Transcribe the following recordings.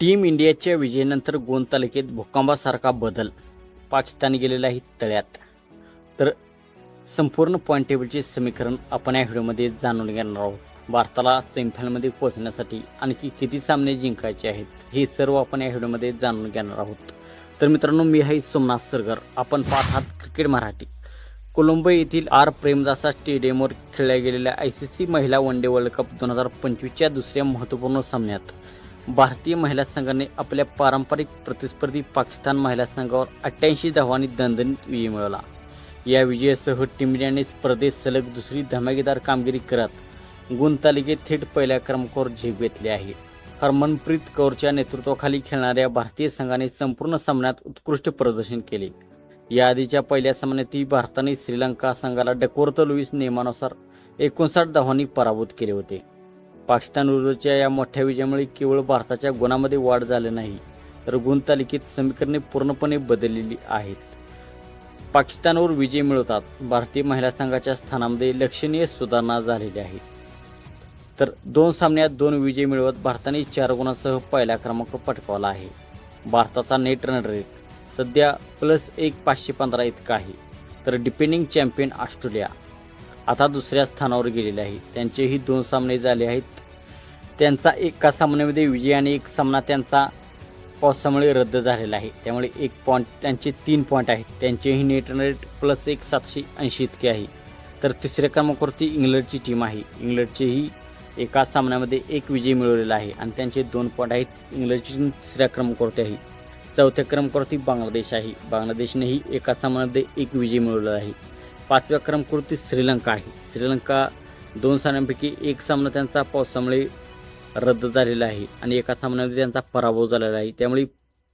Team इंडियाच्या विजयानंतर गोंद तालुक्यात भूकंपासारखा बदल पाकिस्तान गेलेला आहे तळ्यात. तर संपूर्ण पॉईंट टेबलचे समीकरण आपण या व्हिडिओमध्ये जाणून घेणार आहोत. भारताला सेमीफायनलमध्ये पोहोचण्यासाठी आणखी किती सामने जिंकायचे आहेत हे सर्व आपण या व्हिडिओमध्ये जाणून घेणार आहोत. तर मित्रांनो मी आहे सोमनाथ सरगर. आपण पाहत आहात क्रिकेट मराठी. कोलंबो येथील आर प्रेमदासा स्टेडियमवर खेळल्या गेलेल्या आय सी सी महिला वन डे वर्ल्ड कप दोन हजार पंचवीसच्या दुसऱ्या महत्त्वपूर्ण सामन्यात भारतीय महिला संघाने आपल्या पारंपरिक प्रतिस्पर्धी पाकिस्तान महिला संघावर अठ्ठ्याऐंशी धावांनी दणदणीत विजय मिळवला. या विजयासह टीम इंडियाने स्पर्धेत सलग दुसरी धमाकेदार कामगिरी करत गुंतालिकेत थेट पहिल्या क्रमांकावर झेप घेतली आहे. हरमनप्रीत कौरच्या नेतृत्वाखाली खेळणाऱ्या भारतीय संघाने संपूर्ण सामन्यात उत्कृष्ट प्रदर्शन केले. याआधीच्या पहिल्या सामन्यातही भारताने श्रीलंका संघाला डकवर्थ लुईस नियमानुसार एकोणसाठ धावांनी पराभूत केले होते. पाकिस्तान विरुद्धच्या या मोठ्या विजयामुळे केवळ भारताच्या गुणामध्ये वाढ झाली नाही तर गुणतालिकेत समीकरणे पूर्णपणे बदललेली आहेत. पाकिस्तानवर विजय मिळवतात भारतीय महिला संघाच्या स्थानामध्ये लक्षणीय सुधारणा झालेली आहे तर दोन सामन्यात दोन विजय मिळवत भारताने चार गुणांसह पहिला क्रमांक पटकावला आहे. भारताचा नेट रन रेट सध्या प्लस एक पाचशे पंधरा इतका आहे तर डिपेंडिंग चॅम्पियन ऑस्ट्रेलिया आता दुसऱ्या स्थानावर गेलेले आहे. त्यांचेही दोन सामने झाले आहेत त्यांचा एका सामन्यामध्ये विजय आणि एक सामना त्यांचा पावसामुळे रद्द झालेला आहे. त्यामुळे एक पॉईंट त्यांचे तीन पॉईंट आहेत. त्यांचेही नेट रन रेट प्लस एक सातशे ऐंशी इतके आहे. तर तिसऱ्या क्रमांकावरती इंग्लंडची टीम आहे. इंग्लंडचेही एका सामन्यामध्ये एक विजय मिळवलेला आहे आणि त्यांचे दोन पॉईंट आहेत इंग्लंडची टीम तिसऱ्या क्रमांकावरती आहे. चौथ्या क्रमांकावरती बांगलादेश आहे. बांगलादेशनेही एका सामन्यामध्ये एक विजय मिळवलेला आहे. पाचव्या क्रमांकावरती श्रीलंका आहे. श्रीलंका दोन सामन्यांपैकी एक सामना त्यांचा पावसामुळे रद्द झालेला आहे आणि एका सामन्यामध्ये त्यांचा पराभव झालेला आहे. त्यामुळे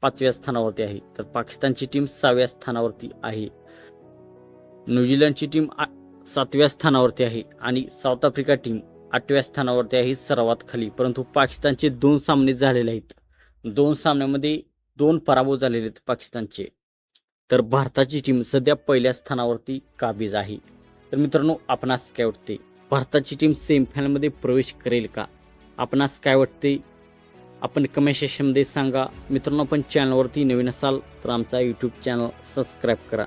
पाचव्या स्थानावरती आहे. तर पाकिस्तानची टीम सहाव्या स्थानावरती आहे. न्यूझीलंडची टीम आ- सातव्या स्थानावरती आहे आणि साऊथ आफ्रिका टीम आठव्या स्थानावरती आहे सर्वात खाली. परंतु पाकिस्तानचे दोन सामने झालेले आहेत. दोन सामन्यामध्ये दोन पराभव झालेले आहेत पाकिस्तानचे. तर भारताची टीम सध्या पहिल्या स्थानावरती काबीज आहे. तर मित्रांनो आपणास काय वाटते? भारताची टीम सेमीफायनलमध्ये प्रवेश करेल का? आपणास काय वाटते? आपण कमेंट सेक्शनमध्ये सांगा. मित्रांनो पण चॅनलवरती नवीन असाल तर आमचा यूट्यूब चॅनल सबस्क्राईब करा.